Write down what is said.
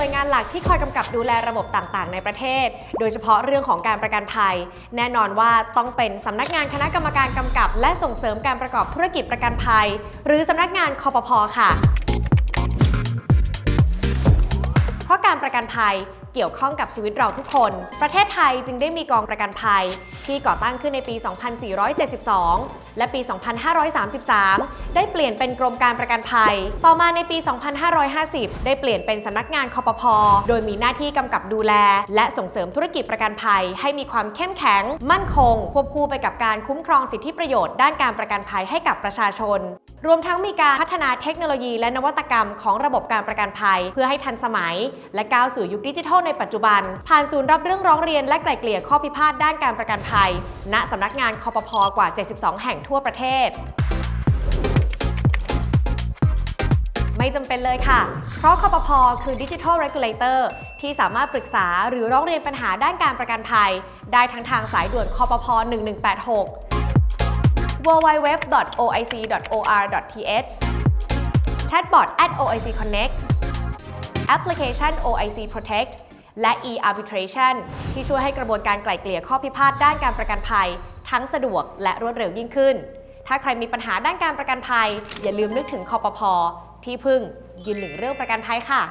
น่วยงานหลักที่คอยกำกับดูแลระบบต่างๆ ในประเทศ โดยเฉพาะเรื่องของการประกันภัย แน่นอนว่าต้องเป็นสำนักงานคณะกรรมการกำกับ และส่งเสริมการประกอบธุรกิจประกันภัย หรือสำนักงานคอปพค่ะ เพราะการประกันภัย เกี่ยวข้องกับชีวิตเราทุกคน ประเทศไทยจึงได้มีกองประกันภัย ที่ก่อตั้งขึ้นในปี 2472 และปี 2533 ได้เปลี่ยนเป็นกรมการประกันภัย ต่อมาในปี 2550 ได้เปลี่ยนเป็นสำนักงานคอปพโดยมีหน้าที่กำกับดูแล และส่งเสริมธุรกิจประกันภัย ให้มีความเข้มแข็ง มั่นคง ควบคู่ไปกับการคุ้มครองสิทธิประโยชน์ด้านการประกันภัยให้กับประชาชน รวมทั้งมีการพัฒนาเทคโนโลยีและนวัตกรรมของระบบการประกันภัย เพื่อให้ทันสมัย และก้าวสู่ยุคดิจิทัลในปัจจุบัน ผ่านศูนย์รับเรื่องร้องเรียนและไกล่เกลี่ยข้อพิพาทด้านการประกันภัย ณสำนักงานคอปพกว่า 72 แห่งทั่วประเทศไม่จำเป็นเลยค่ะ เพราะคอปพคือ Digital Regulator ที่สามารถปรึกษาหรือร้องเรียนปัญหาด้านการประกันภัย ได้ทั้งทางสายด่วนคอปพ1186 www.oic.or.th chatbot at OIC Connect แอปพลิเคชัน OIC Protect และ e-arbitration ที่ช่วยให้กระบวนการไกล่เกลี่ยข้อพิพาทด้านการประกันภัย ทั้งสะดวกและรวดเร็วยิ่งขึ้น ถ้าใครมีปัญหาด้านการประกันภัย อย่าลืมนึกถึงคอปพอที่พึ่งยืนหนึ่งเรื่องประกันภัยค่ะ